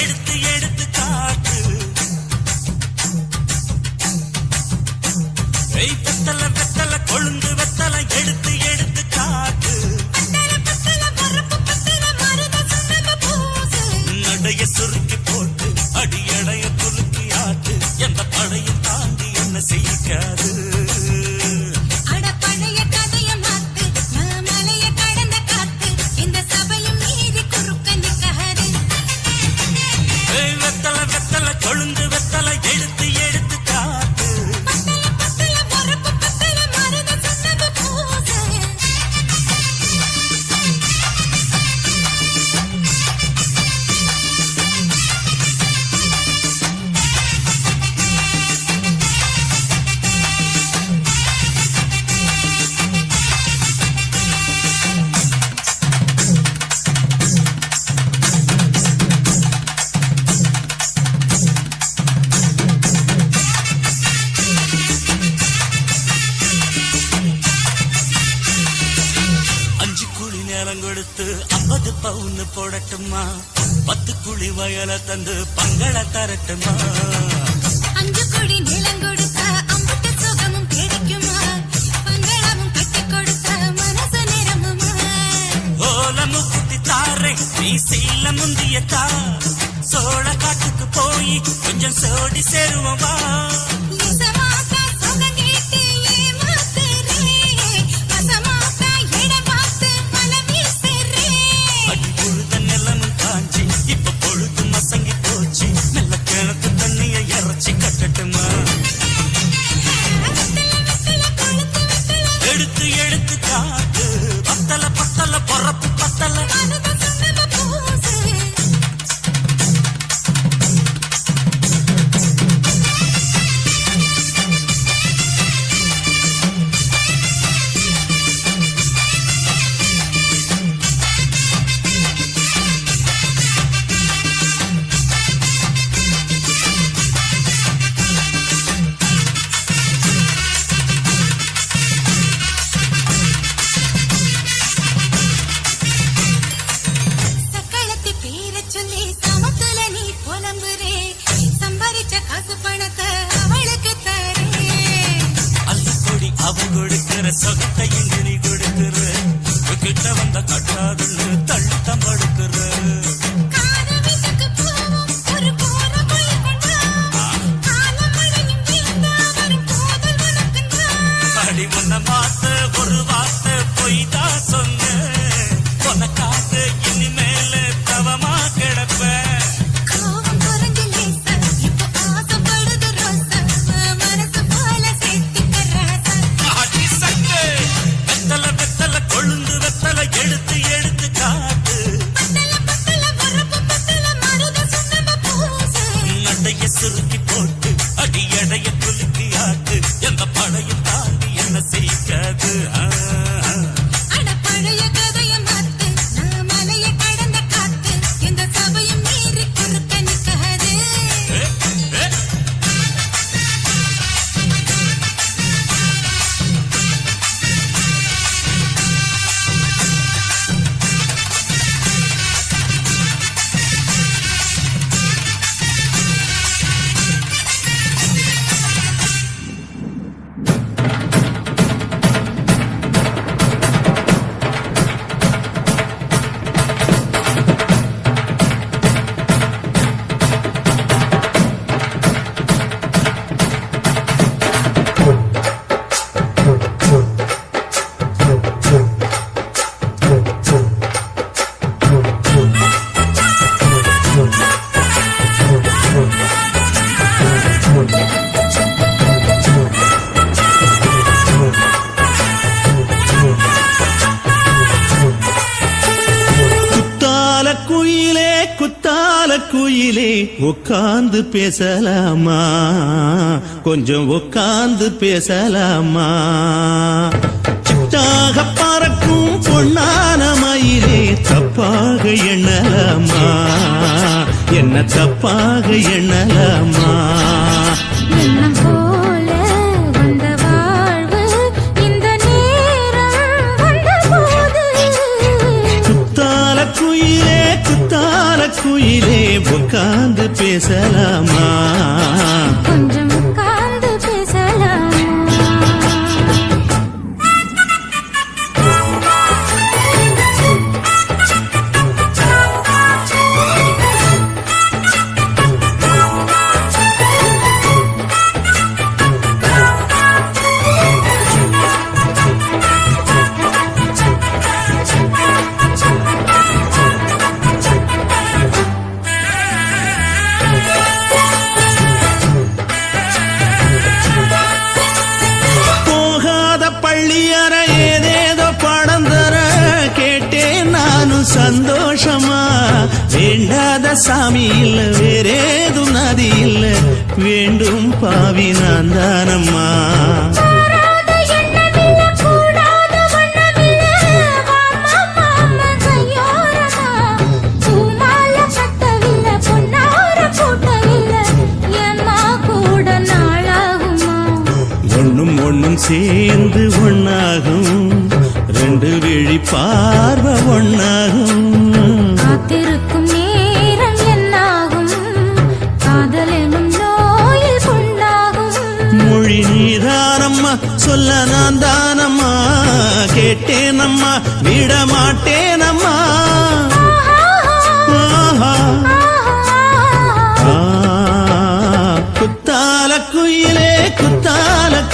எடுத்து எடுத்து காட்டு. வெத்தல வெத்தல கொழுந்து நேரம் கொடுத்து ஐம்பது பவுன்னு போடட்டுமா? பத்து குழி வயலை தந்து பங்களை தரட்டுமா? அஞ்சு குழி நிலம் கொடுத்த அம்பட்டு சுகமும் கிடைக்குமா? பங்களமும் கட்டி கொடுத்த மனசு நிறமுமா ஓலமும் குட்டி தாரை நீ சீல முந்தியத்தா சோழ காட்டுக்கு போய் கொஞ்சம் சோடி சேருவமா காசு பணத்தை அவளுக்கு தரே அள்ளி கொடி அவன் கொடுக்கிற சொத்தை இங்கு நீ கொடுக்கிற கிட்ட வந்த கட்டாதுன்னு. மரக்குயிலே உட்கார்ந்து பேசலாமா? கொஞ்சம் உட்கார்ந்து பேசலாமா? சித்தாக பறக்கும் பொன்னான மயிலே தப்பாக எண்ணலாமா? என்ன தப்பாக எண்ணலாமா? உயிரே உட்கார்ந்து பேசலாமா கொஞ்சம் சந்தோஷமா? வேண்டாத சாமி இல்ல வேறேதும் நதி இல்ல. வேண்டும் பாவி நான் தானம்மா. கூடாத பார்வை ஒண்ணாகும் காத்திருக்கும் நேரம் என்னாகும்? காதல் எனும் நோயில் புண்ணாகும். மொழி நீதானம்மா சொல்ல நான் தானம்மா கேட்டேனம்மா விட மாட்டேனம்மா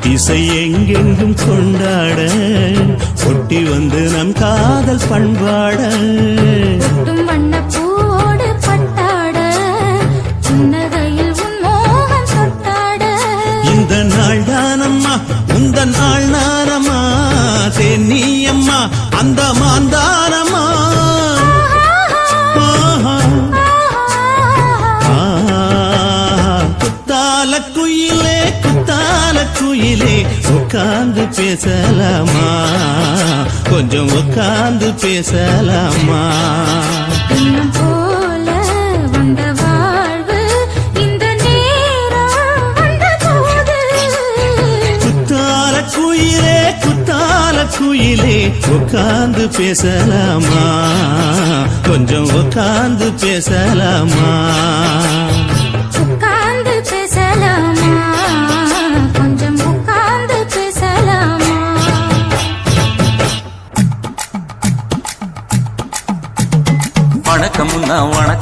திசை எங்கெங்கும் கொண்டாட ஒட்டி வந்து நம் காதல் பண்பாட. நாள் தானம்மா உந்த நாள் நானம்மா தென்னியம்மா அந்த மாந்தானம்மா ஆஹா. குத்தால குயிலே குத்தால குயிலே. உட்கார்ந்து பேசலாமா? கொஞ்சம் உட்கார்ந்து பேசலாமா? உட்கார்ந்து பேசலாமா? கொஞ்சம் உட்கார்ந்து பேசலாமா?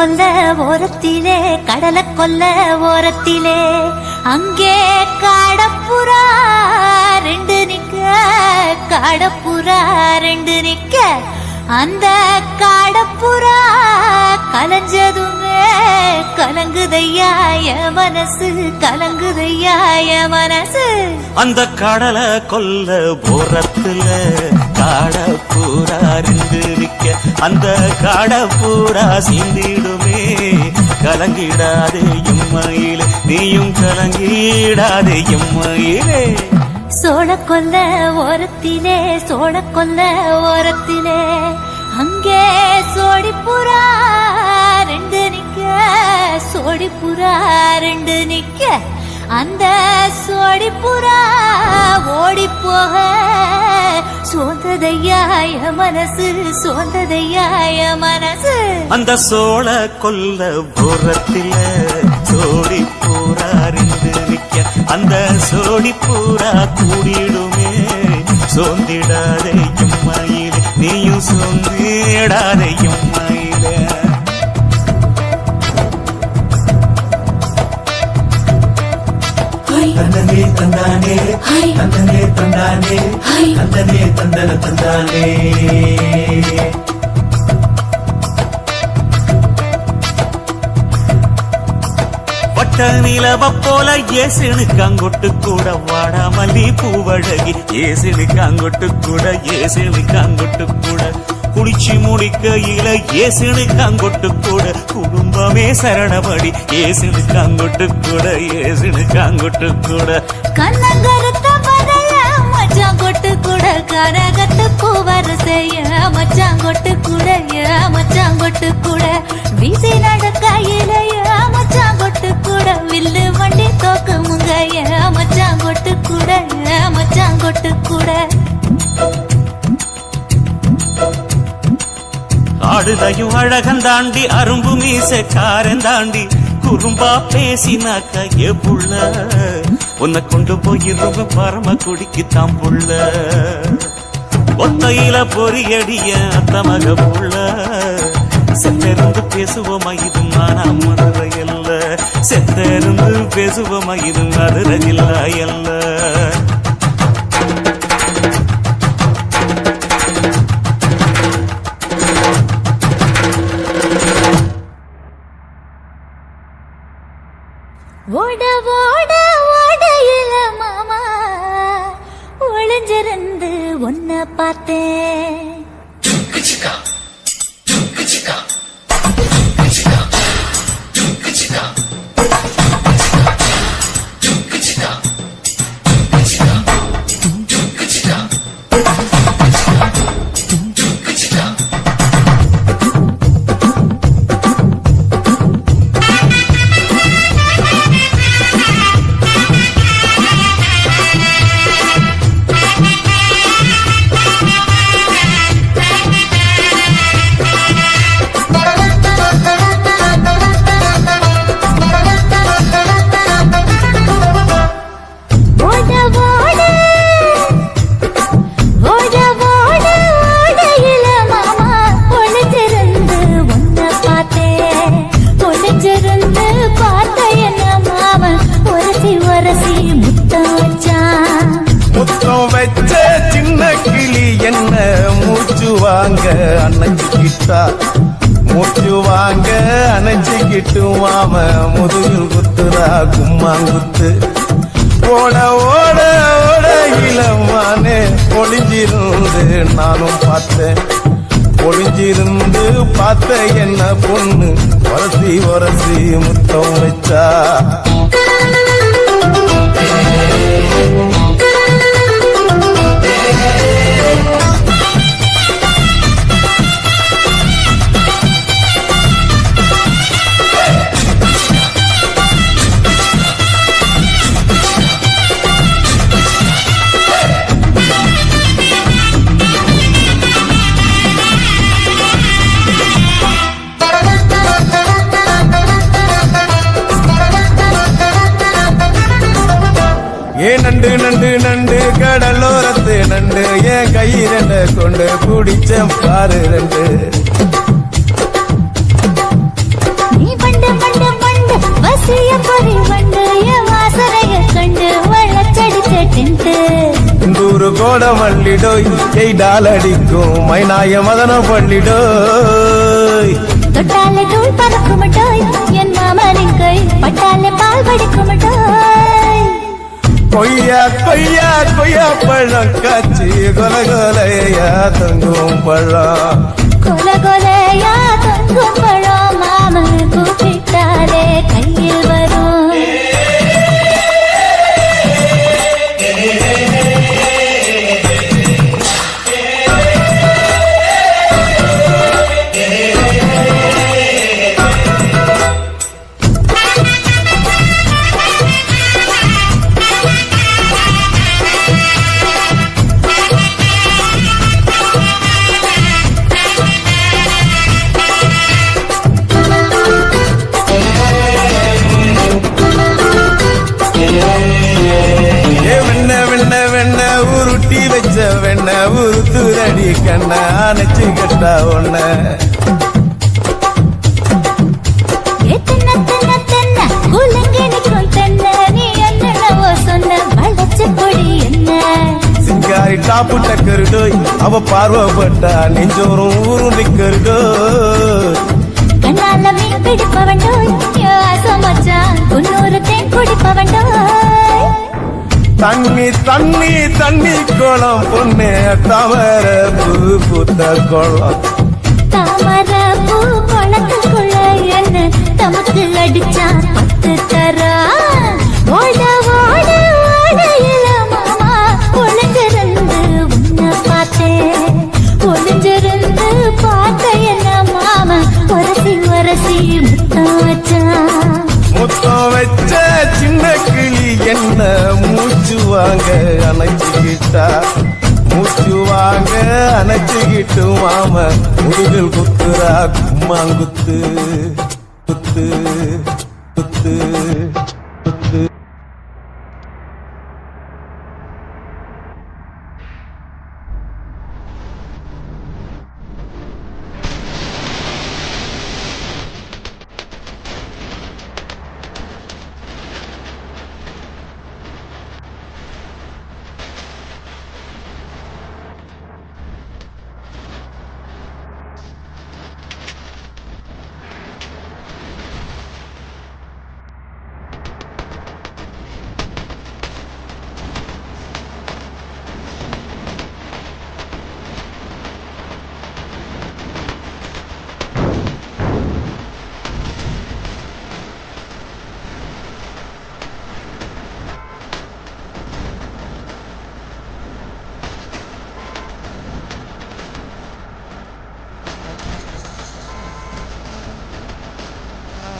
கொல்ல ஓரத்திலே கடலை கொல்ல ஓரத்திலே அங்கே காடப்புறா ரெண்டு நிக்க காடப்புறா ரெண்டு நிக்க அந்த காடப்புறா கலஞ்சதுமே கலங்குதையா மனசு கலங்குதையா மனசு? அந்த கடலை கொல்ல போறத்துல காட பூரா ரெண்டு நிக்க. அந்த காட பூரா சிந்திடுமே கலங்கிடாதே எம்மையிலே. நீயும் கலங்கிடாதே எம்மையிலே. சோழ கொல்ல ஓரத்திலே சோழ கொல்ல ஓரத்திலே. அங்கே சோடிப்புறா ரெண்டு நிக்க சோடிப்புறா ரெண்டு நிக்க. அந்த சோடிப்புறா ஓடி போக சோந்ததையாய மனசு சோந்ததையாய மனசு. அந்த சோழ கொல்ல புறத்தில சோடி பூரா ரெண்டு நிக்க. அந்த சோடி பூரா கூடிடுமே. சோந்திடாதே எம்மையிலே நீயும் சோந்தி தேடாதையும் தந்தனே தந்தானே தந்தனே தந்தானே தந்தனே தந்தன தந்தானே. வட்ட நிலவ போல ஏசினுக்கு அங்கொட்டு கூட வாடாமல்லி பூவழகி ஏசினுக்கு அங்கொட்டு கூட ஏசினுக்கு அங்கொட்டு கூட குளிச்சு முடிக்கையில ஏசுனுக்கு அங்கொட்டு கூட. குடும்பமே சரணபடி ஏசுனுக்கு அங்கொட்டு கூட ஏசுனுக்கு அங்கொட்டு கூட. கண்ணங்கருத்த பதைய மச்சான் கூட. கரகத்து பூவரசைய மச்சான் கொட்டு கூட மச்சாங்கொட்டு கூட. வீசி நடக்க இலைய மச்சாங்கொட்டு கூட. வில்லு வண்டி தோக்கு முங்கைய மச்சாங்கொட்டு மச்சான் கொட்டு கூட ஏ மச்சான் கூட. ஆடுதையும் அழகன் தாண்டி அரும்பு மீசக்காரன் தாண்டி குறும்பா பேசினாக்க ஏ புள்ள உன்னை கொண்டு போய் போயிருவ பரம குடிக்கு தாம் புள்ள. ஒத்தையில பொறியடிய அத்தமக புள்ள. செத்தெருந்து பேசுவோமா இது மானா மதுரை அல்ல. செத்தெருந்து பேசுவோமா இது மதுரை இல்ல அல்ல முதுகில் குத்துரா கும்மா குத்து ஓட ஓட ஓட இளமானே ஒளிஞ்சிருந்து நானும் பார்த்தேன். ஒளிஞ்சிருந்து பார்த்த என்ன பொண்ணு? வரசி வரசி முத்தம் வச்சா. ஏ நண்டு நண்டு நண்டு கடலோரத்து நண்டு. என் கை ரெண்டு கொண்டு குடிச்ச பாரு ரெண்டு நூறு கோட மல்லிடோய் எய்டால் அடிக்கும் மைனாய மதன பள்ளிடோய் தொட்டாலே தூள் பறக்குமட்டோய் என் மாமனின் கை பட்டாலே பால் படிக்குமட்டோய் கொய்யா கொய்யா கொய்யா பழம் காய்ச்சி கொலகொலையா தங்கும் பழம். கொலகொலையா தங்கும் பழம் மாமன் கூப்பிட்டாலே கையில் நினைச்சு கேட்டா சிங்காரி டாப்பு டக்கருடோய் அவ பார்வப்பட்டா நெஞ்சோரும் ஊரும் நிக்கருடோய் கண்ணால மீன் பிடிப்பவண்டோய் ஆசமச்சான் குன்னூறு தேன் குடிப்பவண்டோய் தண்ணி தண்ணி தண்ணி குளம் பொண்ணு தவற பூ புத்த குளம். தவற பூ குளத்துக்குள்ள என்ன? தமக்கு அடிச்சா பத்து தரா. ஓடவ வாங்க அணைச்சுக்கிட்டா. மூச்சு வாங்க அணைச்சுக்கிட்டு மாம. முதுகில் குத்துரா கும்மாங்குத்து குத்து குத்து குத்து.